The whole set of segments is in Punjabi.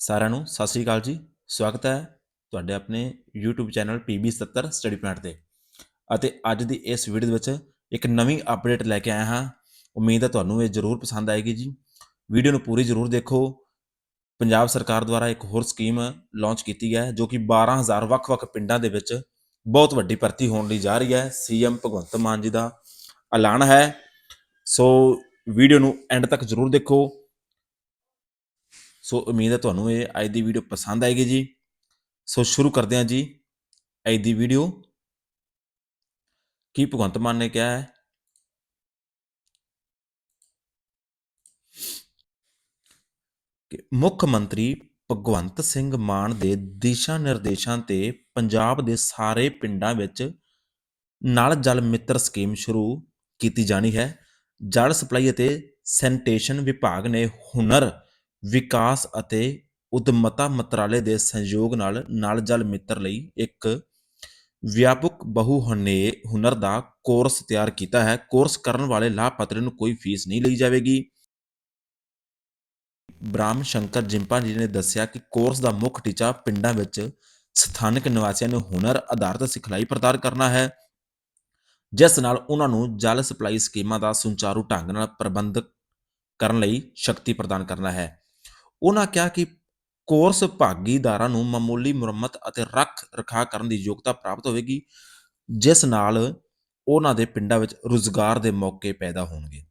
ਸਾਰਿਆਂ ਨੂੰ ਸਤਿ ਸ੍ਰੀ ਅਕਾਲ ਜੀ। ਸਵਾਗਤ ਹੈ ਤੁਹਾਡੇ ਆਪਣੇ YouTube channel PB77 study point ਤੇ। ਅਤੇ ਅੱਜ ਦੀ ਇਸ ਵੀਡੀਓ ਦੇ ਵਿੱਚ ਇੱਕ ਨਵੀਂ ਅਪਡੇਟ ਲੈ ਕੇ ਆਇਆ ਹਾਂ। ਉਮੀਦ ਹੈ ਤੁਹਾਨੂੰ ਇਹ ਜ਼ਰੂਰ ਪਸੰਦ ਆਏਗੀ ਜੀ। ਵੀਡੀਓ ਨੂੰ ਪੂਰੀ ਜ਼ਰੂਰ ਦੇਖੋ। ਪੰਜਾਬ ਸਰਕਾਰ ਦੁਆਰਾ ਇੱਕ ਹੋਰ ਸਕੀਮ ਲਾਂਚ ਕੀਤੀ ਹੈ ਜੋ ਕਿ 12000 ਵੱਖ-ਵੱਖ ਪਿੰਡਾਂ ਦੇ ਵਿੱਚ ਬਹੁਤ ਵੱਡੀ ਭਰਤੀ ਹੋਣ ਲਈ ਜਾ ਰਹੀ ਹੈ। ਸੀਐਮ ਭਗਵੰਤ ਮਾਨ ਜੀ ਦਾ ਐਲਾਨ ਹੈ। ਸੋ ਵੀਡੀਓ ਨੂੰ ਐਂਡ ਤੱਕ ਜ਼ਰੂਰ ਦੇਖੋ। ਸੋ ਉਮੀਦ ਹੈ ਤੁਹਾਨੂੰ ਇਹ ਅੱਜ ਦੀ ਵੀਡੀਓ ਪਸੰਦ ਆਏਗੀ ਜੀ। ਸੋ ਸ਼ੁਰੂ ਕਰਦੇ ਹਾਂ ਜੀ ਅੱਜ ਦੀ ਵੀਡੀਓ। ਕੀ ਭਗਵੰਤ ਮਾਨ ਨੇ ਕਿਹਾ ਹੈ? ਕਿ ਮੁੱਖ ਮੰਤਰੀ ਭਗਵੰਤ ਸਿੰਘ ਮਾਨ ਦੇ ਦਿਸ਼ਾ ਨਿਰਦੇਸ਼ਾਂ ਤੇ ਪੰਜਾਬ ਦੇ ਸਾਰੇ ਪਿੰਡਾਂ ਵਿੱਚ ਨਲ ਜਲ ਮਿੱਤਰ ਸਕੀਮ ਸ਼ੁਰੂ ਕੀਤੀ ਜਾਣੀ ਹੈ। ਜਲ ਸਪਲਾਈ ਅਤੇ ਸੈਨੀਟੇਸ਼ਨ ਵਿਭਾਗ ਨੇ ਹੁਨਰ ਵਿਕਾਸ ਅਤੇ ਉਦਮਤਾ ਮੰਤਰਾਲੇ ਦੇ ਸਹਿਯੋਗ ਨਾਲ ਨਲ ਜਲ ਮਿੱਤਰ ਲਈ ਇੱਕ ਵਿਆਪਕ ਬਹੁ ਹੁਨੇ ਹੁਨਰ ਦਾ ਕੋਰਸ ਤਿਆਰ ਕੀਤਾ ਹੈ। ਕੋਰਸ ਕਰਨ ਵਾਲੇ ਲਾਭਪਾਤਰੀ ਨੂੰ ਕੋਈ ਫੀਸ ਨਹੀਂ ਲਈ ਜਾਵੇਗੀ। ਬ੍ਰਾਹਮ ਸ਼ੰਕਰ ਜਿੰਪਾ ਜੀ ਨੇ ਦੱਸਿਆ ਕਿ ਕੋਰਸ ਦਾ ਮੁੱਖ ਟੀਚਾ ਪਿੰਡਾਂ ਵਿੱਚ ਸਥਾਨਕ ਨਿਵਾਸੀਆਂ ਨੂੰ ਹੁਨਰ ਆਧਾਰਿਤ ਸਿਖਲਾਈ ਪ੍ਰਦਾਨ ਕਰਨਾ ਹੈ। ਜਿਸ ਨਾਲ ਉਹਨਾਂ ਨੂੰ ਜਲ ਸਪਲਾਈ ਸਕੀਮਾਂ ਦਾ ਸੁਚਾਰੂ ਢੰਗ ਨਾਲ ਪ੍ਰਬੰਧ ਕਰਨ ਲਈ ਸ਼ਕਤੀ ਪ੍ਰਦਾਨ ਕਰਨਾ ਹੈ। ਉਹਨਾਂ ਕਿਹਾ ਕਿ ਕੋਰਸ ਭਾਗੀਦਾਰਾਂ ਨੂੰ ਮਾਮੂਲੀ ਮੁਰੰਮਤ ਅਤੇ ਰੱਖ ਰਖਾਅ ਕਰਨ ਦੀ ਯੋਗਤਾ ਪ੍ਰਾਪਤ ਹੋਵੇਗੀ, ਜਿਸ ਨਾਲ ਉਹਨਾਂ ਦੇ ਪਿੰਡਾਂ ਵਿੱਚ ਰੁਜ਼ਗਾਰ ਦੇ ਮੌਕੇ ਪੈਦਾ ਹੋਣਗੇ।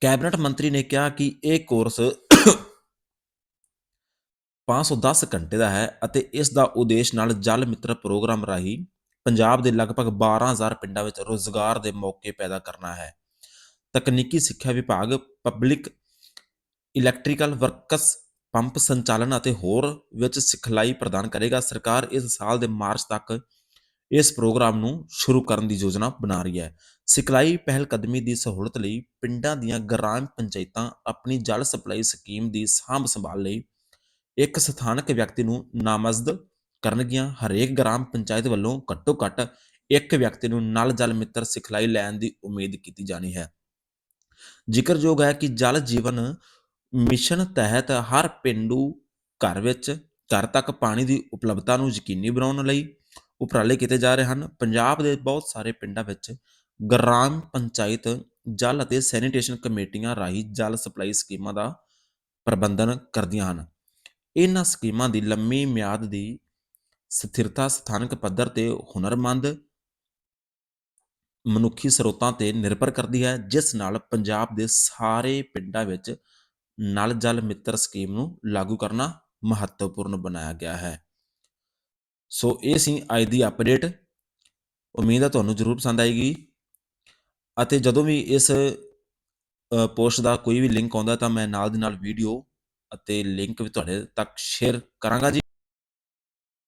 ਕੈਬਨਿਟ ਮੰਤਰੀ ਨੇ ਕਿਹਾ ਕਿ ਇਹ ਕੋਰਸ 510 ਘੰਟੇ ਦਾ ਹੈ ਅਤੇ ਇਸ ਦਾ ਉਦੇਸ਼ ਨਾਲ ਜਲ ਮਿੱਤਰ ਪ੍ਰੋਗਰਾਮ ਰਾਹੀਂ ਪੰਜਾਬ ਦੇ ਲਗਭਗ 12000 ਪਿੰਡਾਂ ਵਿੱਚ ਰੋਜ਼ਗਾਰ ਦੇ ਮੌਕੇ ਪੈਦਾ ਕਰਨਾ ਹੈ। ਤਕਨੀਕੀ ਸਿੱਖਿਆ ਵਿਭਾਗ, ਪਬਲਿਕ ਇਲੈਕਟ੍ਰੀਕਲ ਵਰਕਸ, ਪੰਪ ਸੰਚਾਲਨ ਅਤੇ ਹੋਰ ਵਿੱਚ ਸਿਖਲਾਈ ਪ੍ਰਦਾਨ ਕਰੇਗਾ। ਸਰਕਾਰ ਇਸ ਸਾਲ ਦੇ ਮਾਰਚ ਤੱਕ ਇਸ ਪ੍ਰੋਗਰਾਮ ਨੂੰ ਸ਼ੁਰੂ ਕਰਨ ਦੀ ਯੋਜਨਾ ਬਣਾ ਰਹੀ ਹੈ। ਸਿਖਲਾਈ ਪਹਿਲ ਕਦਮੀ ਦੀ ਸਹੂਲਤ ਲਈ ਪਿੰਡਾਂ ਦੀਆਂ ਗ੍ਰਾਮ ਪੰਚਾਇਤਾਂ ਆਪਣੀ ਜਲ ਸਪਲਾਈ ਸਕੀਮ ਦੀ ਸਾਂਭ ਸੰਭਾਲ ਲਈ ਇੱਕ ਸਥਾਨਕ ਵਿਅਕਤੀ ਨੂੰ ਨਾਮਜ਼ਦ ਕਰਨਗੀਆਂ। ਹਰੇਕ ਗ੍ਰਾਮ ਪੰਚਾਇਤ ਵੱਲੋਂ ਘੱਟੋ ਘੱਟ ਇੱਕ ਵਿਅਕਤੀ ਨੂੰ ਨਲ ਜਲ ਮਿੱਤਰ ਸਿਖਲਾਈ ਲੈਣ ਦੀ ਉਮੀਦ ਕੀਤੀ ਜਾਣੀ ਹੈ। ਜ਼ਿਕਰਯੋਗ ਹੈ ਕਿ ਜਲ ਜੀਵਨ ਮਿਸ਼ਨ ਤਹਿਤ ਹਰ ਪਿੰਡੂ ਘਰ ਵਿੱਚ ਘਰ ਤੱਕ ਪਾਣੀ ਦੀ ਉਪਲਬਧਤਾ ਨੂੰ ਯਕੀਨੀ ਬਣਾਉਣ ਲਈ ਉਪਰਾਲੇ ਕੀਤੇ ਜਾ ਰਹੇ ਹਨ। ਪੰਜਾਬ ਦੇ ਬਹੁਤ ਸਾਰੇ ਪਿੰਡਾਂ ਵਿੱਚ ਗ੍ਰਾਮ ਪੰਚਾਇਤ, ਜਲ ਅਤੇ ਸੈਨੀਟੇਸ਼ਨ ਕਮੇਟੀਆਂ ਰਾਹੀਂ ਜਲ ਸਪਲਾਈ ਸਕੀਮਾਂ ਦਾ ਪ੍ਰਬੰਧਨ ਕਰਦੀਆਂ ਹਨ। ਇਹਨਾਂ ਸਕੀਮਾਂ ਦੀ ਲੰਮੀ ਮਿਆਦ ਦੀ ਸਥਿਰਤਾ, ਸਥਾਨਕ ਪੱਧਰ ਤੇ ਹੁਨਰਮੰਦ ਮਨੁੱਖੀ ਸਰੋਤਾਂ ਤੇ ਨਿਰਭਰ ਕਰਦੀ ਹੈ, ਜਿਸ ਨਾਲ ਪੰਜਾਬ ਦੇ ਸਾਰੇ ਪਿੰਡਾਂ ਵਿੱਚ ਨਲ ਜਲ ਮਿੱਤਰ ਸਕੀਮ ਨੂੰ ਲਾਗੂ ਕਰਨਾ ਮਹੱਤਵਪੂਰਨ ਬਣਾਇਆ ਗਿਆ ਹੈ। ਸੋ ਇਹ ਸੀ ਅੱਜ ਦੀ ਅਪਡੇਟ ਉਮੀਦ ਹੈ ਤੁਹਾਨੂੰ ਜ਼ਰੂਰ ਪਸੰਦ ਆਏਗੀ। ਅਤੇ ਜਦੋਂ ਵੀ ਇਸ ਪੋਸਟ ਦਾ ਕੋਈ ਵੀ ਲਿੰਕ ਆਉਂਦਾ ਤਾਂ ਮੈਂ ਨਾਲ ਦੀ ਨਾਲ ਵੀਡੀਓ ਅਤੇ ਲਿੰਕ ਵੀ ਤੁਹਾਡੇ ਤੱਕ ਸ਼ੇਅਰ ਕਰਾਂਗਾ ਜੀ।